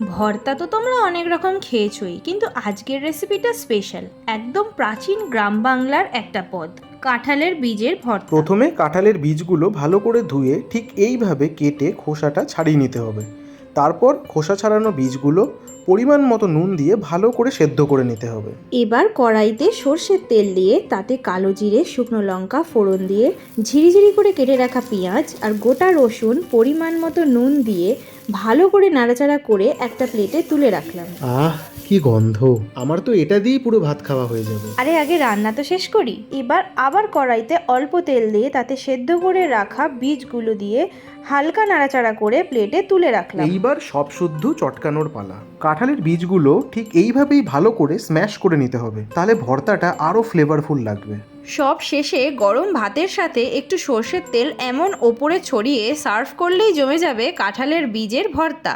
ভর্তা তো তোমরা অনেক রকম খেয়েছই কিন্তু আজকের রেসিপিটা স্পেশাল একদম প্রাচীন গ্রাম বাংলার একটা পদ কাঁঠালের বীজের ভর্তা। প্রথমে কাঁঠালের বীজগুলো ভালো করে ধুয়ে ঠিক এইভাবে কেটে খোসাটা ছাড়িয়ে নিতে হবে। তারপর খোসা ছাড়ানো বীজগুলো পরিমাণ মতো নুন দিয়ে ভালো করে সেদ্ধ করে নিতে হবে। এবার কড়াইতে সর্ষের তেল দিয়ে তাতে কালো জিরে শুকনো লঙ্কা ফোড়ন দিয়ে ঝিরিঝিরি করে কেটে রাখা পেঁয়াজ আর গোটা রসুন পরিমাণ মতো নুন দিয়ে ভালো করে নাড়াচাড়া করে একটা প্লেটে তুলে রাখলাম। আহ কি গন্ধ। আমার তো এটা দিয়েই পুরো ভাত খাওয়া হয়ে যাবে। আরে আগে রান্না তো শেষ করি। এবার আবার কড়াইতে অল্প তেল দিয়ে তাতে সেদ্ধ করে রাখা বীজগুলো দিয়ে হালকা নাড়াচাড়া করে প্লেটে তুলে রাখলাম। এইবার সব শুদ্ধ চটকানোর পালা। কাঁঠালের বীজগুলো ঠিক এইভাবেই ভালো করে স্ম্যাশ করে নিতে হবে। তাহলে ভর্তাটা আরও ফ্লেভারফুল লাগবে। সব শেষে গরম ভাতের সাথে একটু সর্ষের তেল এমন ওপরে ছড়িয়ে সার্ভ করলেই জমে যাবে কাঁঠালের বীজের ভর্তা।